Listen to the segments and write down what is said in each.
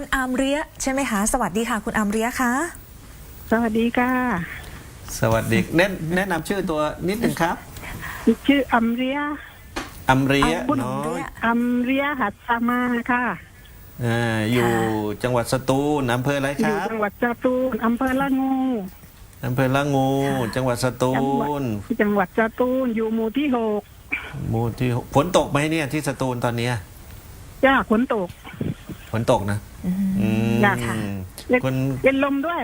คุณอามเรียใช่ไหมคะสวัสดีค่ะ คุณอามเรียคะสวัสดีค่ะ สวัสดีแนะแนะนำชื่อตัวนิดหนึ่งครับ ชื่ออัมเรียอัมเรียคุณน้อามอเรียยอัมเรียหัดสมาค่ะอ่าอยู่จังหวัดสตูลอำเภออะไรอคยู่รับจังหวัดสตูลอำเภอละงูอำเภอละงู จังหวัดสตูจังหวัดลจังหวัดสตูลอยู่หมู่ที่หกหมู่ที่หกฝนตกไหมเนี่ยที่สตูลตอนเนี้ยจ้าฝนตก ฝนตกนะอืมอืมอยากค่ะคุณเป็นลมด้วย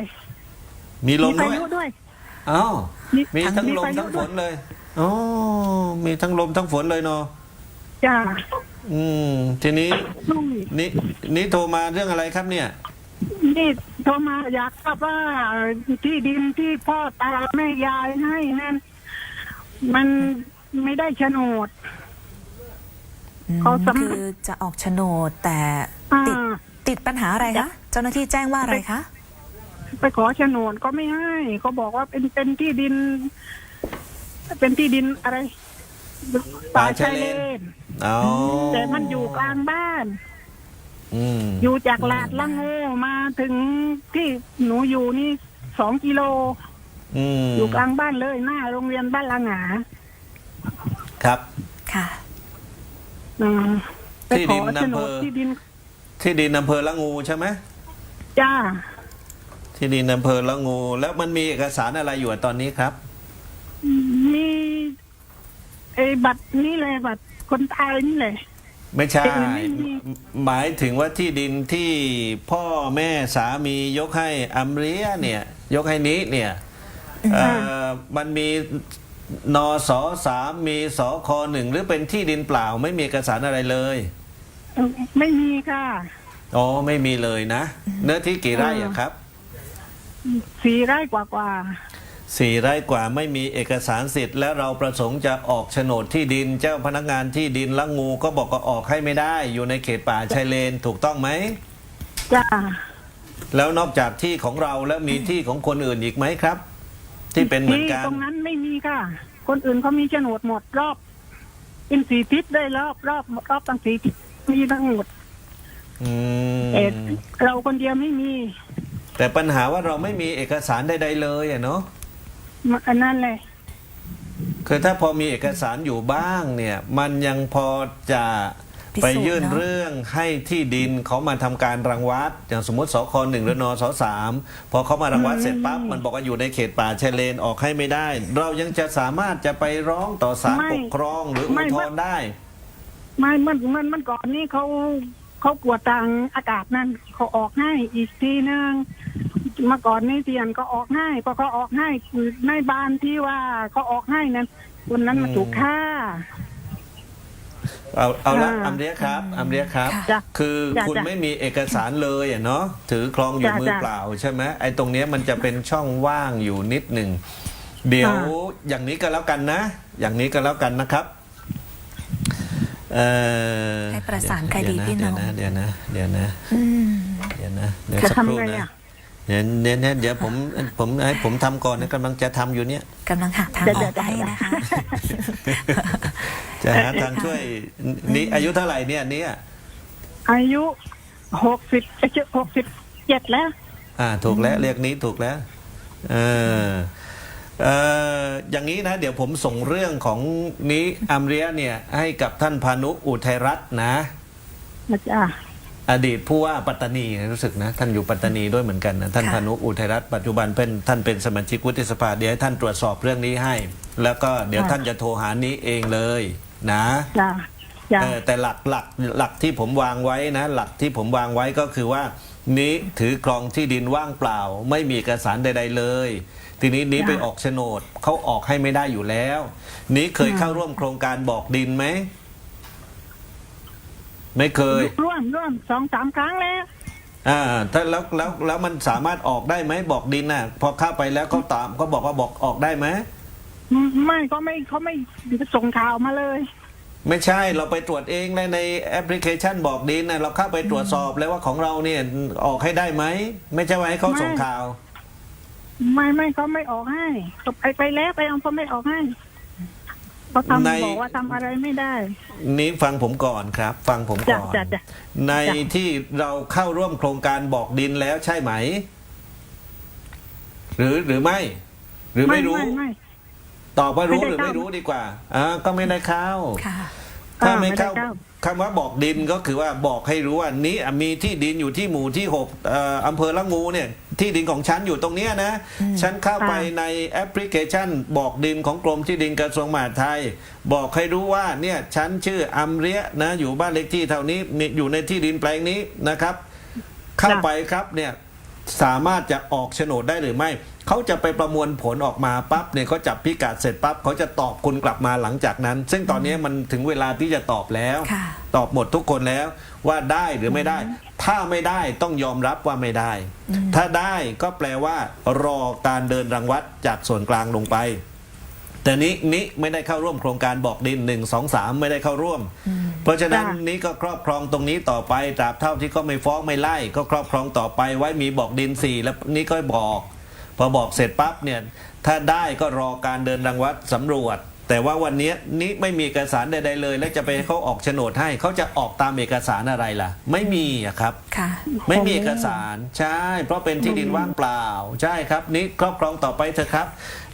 มีลมีมพาด้วยยุด้วย อ้าวมีทั้งมีลมพายุทั้งฝด้วยนเลยอ๋อมีทั้งลมทั้งฝนเลยเนาะจ้าอืม ทีนี้นุ่มนี่นี่โทรมาเรื่องอะไรครับเนี่ย นี่โทรมาอยากทราบว่าที่ดินที่พ่อตาแม่ยายให้นั่นมันไม่ได้โฉนดอืม เขาสำ คือจะออกโฉนดแต่อ่าติดติดปัญหาอะไรคะ เจ้าหน้าที่แจ้งว่าอะไรคะ ไปขอโฉนดก็ไม่ให้เขาบอกว่าเป็นเป็นที่ดิน เป็นที่ดินอะไรป่าชายเลนอ๋อแต่มันอยู่กลางบ้าน อืมอยู่จากลาดละโงมาถึงที่หนูอยู่นี่สองกิโลอืมอยู่กลางบ้านเลยหน้าโรงเรียนบ้านละหงา ครับ ค่ะ อ่าไปที่ขดิอนโฉนอำเภดอ ที่ดินที่ดินอำเภอละงูใช่ไหมจ้า ที่ดินอำเภอละงู แล้วมันมีเอกสารอะไรอยู่อะตอนนี้ครับ มีไอ้บัตรนี่เลยบัตรคนตายนี่เลยไม่ใช่ที่อื่นไม่มี หมายถึงว่าที่ดินที่พ่อแม่สามียกให้อัมเรียเนี่ย ยกให้นี้เนี่ยเอ่อมันมี นสสามมีสคหนึ่งหรือเป็นที่ดินเปล่าไม่มีเอกสารอะไรเลยเอ่อไม่มีค่ะอ๋อไม่มีเลยนะ เนื้อที่กี่ไร่อะครับสี่ไร่กว่ากว่าสี่ไร่กว่าไม่มีเอกสารสิทธิ์และเราประสงค์จะออกโฉนดที่ดินเจ้าพนักงานที่ดินละงูก็บอกก็ออกให้ไม่ได้ อยู่ในเขตป่าชายเลนถูกต้องไหมจ้าแล้วนอกจากที่ของเราแล้วมีที่ของคนอื่นอีกไหมครับ ที่เป็นเหมือนที่กันตรงนั้นไม่มีค่ะ คนอื่นเขามีโฉนดหมดรอบเป็นสีทิศได้รอบรอบรอบตั้งสีทิศมีทั้งหมดอืมแต่เราคนเดียวไม่มีแต่ปัญหาว่าเราไม่มีเอกสารใดๆเลยอะเนาะมาอันนั้นเลย คือถ้าพอมีเอกสารอยู่บ้างเนี่ย มันยังพอจะพิสูจน์ ไปยื่นเนอะเรื่องให้ที่ดินเขามาทำการรังวัดอย่างสมมติสคหนึ่งหรือนสสามพอเขามารังวัดเสร็จปั๊บมันบอกว่าอยู่ในเขตป่าชายเลนออกให้ไม่ได้ เรายังจะสามารถจะไปร้องต่อศาลปกครองหรืออุทธรณ์ได้ ไม่มันมันมันก่อนนี่เขาเขากวดทางอากาศนั่นเขาออกให้อีกทีนึงเมาก่อนนี่เตียนก็ออกให้พอเขาออกให้คือในบ้านที่ว่าเขาออกให้นั้นคนนั้นมาถูกฆ่า เอาเอาละอ่าอัมเรียครับอัมเรียครับค่ะจ้ะคือจ้ะคุณจ้ะไม่มีเอกสารเลยอะเนาะถือคลองอยู่จ้ะมือจ้ะเปล่าใช่ไหมไอ้ตรงเนี้ยมันจะเป็นช่องว่างอยู่นิดหนึ่งเดี๋ยวอ่าอย่างนี้ก็แล้วกันนะ อย่างนี้ก็แล้วกันนะครับเอ่อให้ประสานใครดีพี่น้องเดี๋ยวนะเดี๋ยวนะอืม เดี๋ยวนะเดี๋ยวจะสักครู่ทำไงนะอะ เดี๋ยวเดี๋ยวเดี๋ยวเดี๋ยวผมผมให้ผมทำก่อนนะกำลังจะทำอยู่เนี่ยกำลังหาทางเดี๋อยวอกเดี๋ยวให้นะคะ จะหาทางช่วยนี่อายุเท่าไหร่เนี่ยเนี่ยอายุหกสิบหกสิบเจ็ดแล้ว อ่าถูกแล้วเรียกนี้ถูกแล้วเออเอออย่างนี้นะ เดี๋ยวผมส่งเรื่องของนี้อัมเรียเนี่ย ให้กับท่านพานุอุทัยรัตน์นะ นะจ๊ะ อดีตผู้ว่าปัตตานีรู้สึกนะ ท่านอยู่ปัตตานีด้วยเหมือนกันนะท่านค่ะพานุอุทัยรัตน์ปัจจุบันเป็นท่านเป็นสมาชิกวุฒิสภาเดี๋ยวให้ท่านตรวจสอบเรื่องนี้ให้ แล้วก็เดี๋ยวท่านจะโทรหานี้เองเลยนะจ้ะจ้ะเออแต่หลักหลักหลักที่ผมวางไว้นะ หลักที่ผมวางไว้ก็คือว่า นี้ถือครองที่ดินว่างเปล่า ไม่มีเอกสารใด ๆ เลย ทีนี้นี้ไปออกโฉนดเขาออกให้ไม่ได้อยู่แล้ว นี้เคยเข้าร่วมโครงการบอกดินไหม ไม่เคยร่วมร่วมสองสามครั้งแล้วอ่าถ้าแล้วแล้วแล้วมันสามารถออกได้ไหมบอกดินน่ะ พอเข้าไปแล้วเขาตามเขาบอกว่าบอกออกได้ไหมไม่ก็ไม่เขาไม่ส่งข่าวมาเลย ไม่ใช่เราไปตรวจเองในในแอปพลิเคชันบอกดินนะเราเข้าไปตรวจสอบแล้วว่าของเราเนี่ยออกให้ได้ไหมไม่ใช่ว่าให้เขาส่งข่าว ไม่ไม่เขาไม่ออกให้เขาไปไปแล้วไปเอาเขาไม่ออกให้ เขาใน ทำบอกว่าทำอะไรไม่ได้ นี้ฟังผมก่อนครับ ฟังผมจ้ะก่อนจ้ะจ้ะในจ้ะ ที่เราเข้าร่วมโครงการบอกดินแล้วใช่ไหม หรือหรือไม่ หรือไม่รู้ ไม่ไม่ ตอบว่ารู้ไม่หได้รือไม่เข้ารู้ดีกว่าอ่าก็ไม่ได้เข้า ค่ะ ถ้าอ่าไม่ไม่ได้เข้าเข้าคำว่าบอกดินก็คือว่าบอกให้รู้ว่านี้มีที่ดินอยู่ที่หมู่ที่หกเอ่ออำเภอละงูเนี่ยที่ดินของฉันอยู่ตรงเนี้ยนะอืมฉันเข้าไปอ่าในแอปพลิเคชัน บอกดินของกรมที่ดินกระทรวงมหาดไทย บอกให้รู้ว่าเนี่ยฉันชื่ออัมเรียนะอยู่บ้านเลขที่เท่านี้มีอยู่ในที่ดินแปลงนี้นะครับ เข้าไปครับเนี่ย สามารถจะออกโฉนดได้หรือไม่เขาจะไปประมวลผลออกมาปั๊บเนี่ยเขาจับพิกัดเสร็จปั๊บเขาจะตอบคุณกลับมาหลังจากนั้น ซึ่งตอนนี้มันถึงเวลาที่จะตอบแล้วค่ะตอบหมดทุกคนแล้วว่าได้หรือไม่ได้ ถ้าไม่ได้ต้องยอมรับว่าไม่ได้ ถ้าได้ก็แปลว่ารอการเดินรังวัดจากส่วนกลางลงไปแต่นี้นี้ไม่ได้เข้าร่วมโครงการบอกดินหนึ่งสองสามไม่ได้เข้าร่วม เพราะฉะนั้นจ้ะนี้ก็ครอบครองตรงนี้ต่อไปตราบเท่าที่ก็ไม่ฟ้องไม่ไล่ก็ครอบครองต่อไปไว้มีบอกดินสี่แล้วนี้ก็บอก พอบอกเสร็จปั๊บเนี่ยถ้าได้ก็รอการเดินรังวัดสำรวจ แต่ว่าวันนี้นี้ไม่มีเอกสารใดๆเลย แล้วจะไปให้เขาออกโฉนดให้เขาจะออกตามเอกสารอะไรล่ะ ไม่มีอะครับ ค่ะ ไม่มีเอกสารใช่ เพราะเป็นที่ดินว่างเปล่า ใช่ครับนี้ครอบครองต่อไปเถอะครับ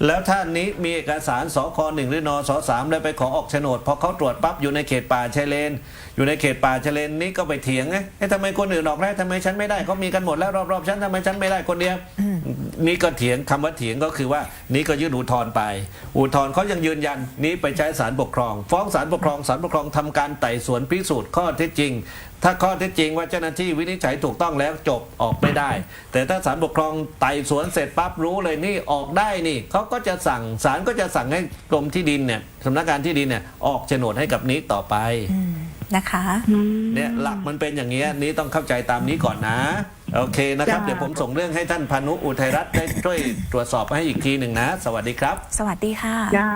แล้วถ้านี้มีเอกสารสคหนึ่งหรือนสสามแล้วไปขอออกโฉนดพอเขาตรวจปั๊บอยู่ในเขตป่าชายเลน อยู่ในเขตป่าชายเลนนี้ก็ไปเถียงไงเอ๊ะทำไมคนอื่นออกได้ทำไมฉันไม่ได้เขามีกันหมดแล้วรอบๆฉันทำไมฉันไม่ได้คนเดียว นี่ก็เถียงคำว่าเถียงก็คือว่านี่ก็ยื่นอุทธรณ์ไป อุทธรณ์เขายังยืนยันนี้ไปใช้ศาลปกครอง ฟ้องศาลปกครองศาลปกครองทำการไต่สวนพิสูจน์ข้อเท็จจริง ถ้าข้อเท็จจริงว่าเจ้าหน้าที่วินิจฉัยถูกต้องแล้วจบออกไม่ได้ แต่ถ้าศาลปกครองไต่สวนเสร็จปั๊บรู้เลยนี่ออกได้นี่เขาก็จะสั่งศาลก็จะสั่งให้กรมที่ดินเนี่ยสำนักงานที่ดินเนี่ยออกโฉนดให้กับนี้ต่อไปอืมนะคะอืมเนี่ยหลักมันเป็นอย่างเงี้ยนี้ต้องเข้าใจตามนี้ก่อนนะ โอเคนะครับจ้าเดี๋ยวผมส่งเรื่องให้ท่านพานุอุทัยรัตน์ได้ช่วยตรวจสอบให้อีกทีหนึ่งนะ สวัสดีครับ สวัสดีค่ะ จ้า